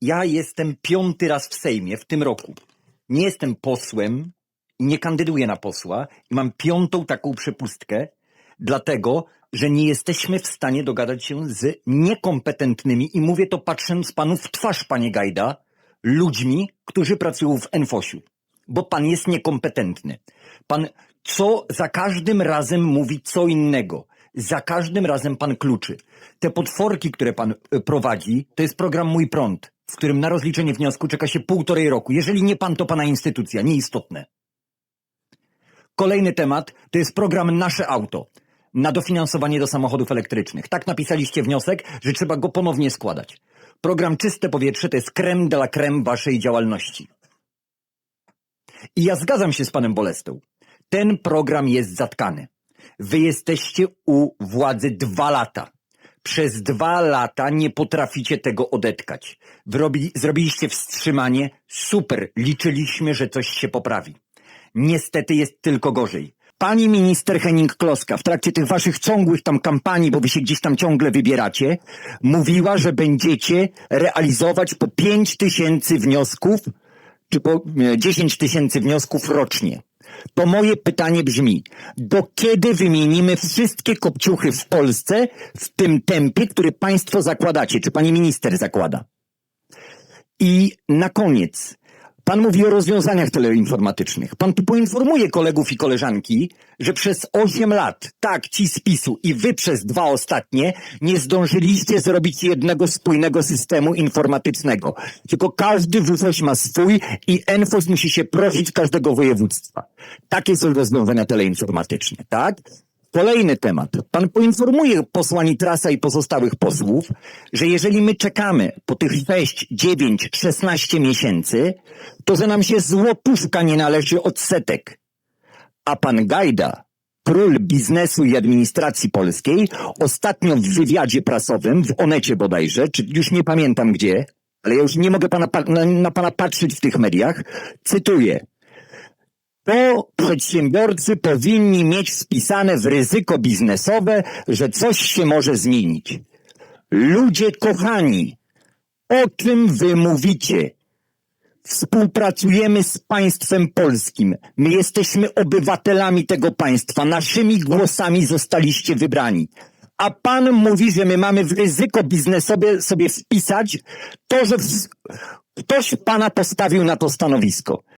ja jestem piąty raz w Sejmie w tym roku. Nie jestem posłem nie kandyduję na posła i mam piątą taką przepustkę, dlatego, że nie jesteśmy w stanie dogadać się z niekompetentnymi i mówię to patrząc panu w twarz, panie Gajda, ludźmi, którzy pracują w Enfosiu. Bo pan jest niekompetentny. Pan co za każdym razem mówi co innego. Za każdym razem pan kluczy. Te potworki, które pan y, prowadzi, to jest program Mój Prąd, w którym na rozliczenie wniosku czeka się półtorej roku. Jeżeli nie pan, to pana instytucja. Nieistotne. Kolejny temat to jest program Nasze Auto na dofinansowanie do samochodów elektrycznych. Tak napisaliście wniosek, że trzeba go ponownie składać. Program Czyste Powietrze to jest creme de la creme waszej działalności. I ja zgadzam się z panem Bolestą. Ten program jest zatkany. Wy jesteście u władzy dwa lata. Przez dwa lata nie potraficie tego odetkać. Wyrobi, zrobiliście wstrzymanie. Super. Liczyliśmy, że coś się poprawi. Niestety jest tylko gorzej. Pani minister Henning Kloska w trakcie tych waszych ciągłych tam kampanii, bo wy się gdzieś tam ciągle wybieracie, mówiła, że będziecie realizować po 5 tysięcy wniosków, czy po 10 tysięcy wniosków rocznie. To moje pytanie brzmi, do kiedy wymienimy wszystkie kopciuchy w Polsce w tym tempie, który państwo zakładacie, czy pani minister zakłada? I na koniec, pan mówi o rozwiązaniach teleinformatycznych. Pan tu poinformuje kolegów i koleżanki, że przez 8 lat, tak, ci z PiSu i wy przez dwa ostatnie, nie zdążyliście zrobić jednego spójnego systemu informatycznego. Tylko każdy WFOŚ ma swój i NFOS musi się prosić każdego województwa. Takie są rozwiązania teleinformatyczne, tak? Kolejny temat. Pan poinformuje posła Nitrasa i pozostałych posłów, że jeżeli my czekamy po tych 6, 9, 16 miesięcy, to że nam się złotówka nie należy od setek. A pan Gajda, król biznesu i administracji polskiej, ostatnio w wywiadzie prasowym, w Onecie bodajże, czy już nie pamiętam gdzie, ale ja już nie mogę pana, pa- na, na pana patrzeć w tych mediach, cytuję. To przedsiębiorcy powinni mieć wpisane w ryzyko biznesowe, że coś się może zmienić. Ludzie kochani, o czym wy mówicie? Współpracujemy z państwem polskim. My jesteśmy obywatelami tego państwa. Naszymi głosami zostaliście wybrani. A pan mówi, że my mamy w ryzyko biznesowe sobie wpisać to, że ktoś pana postawił na to stanowisko.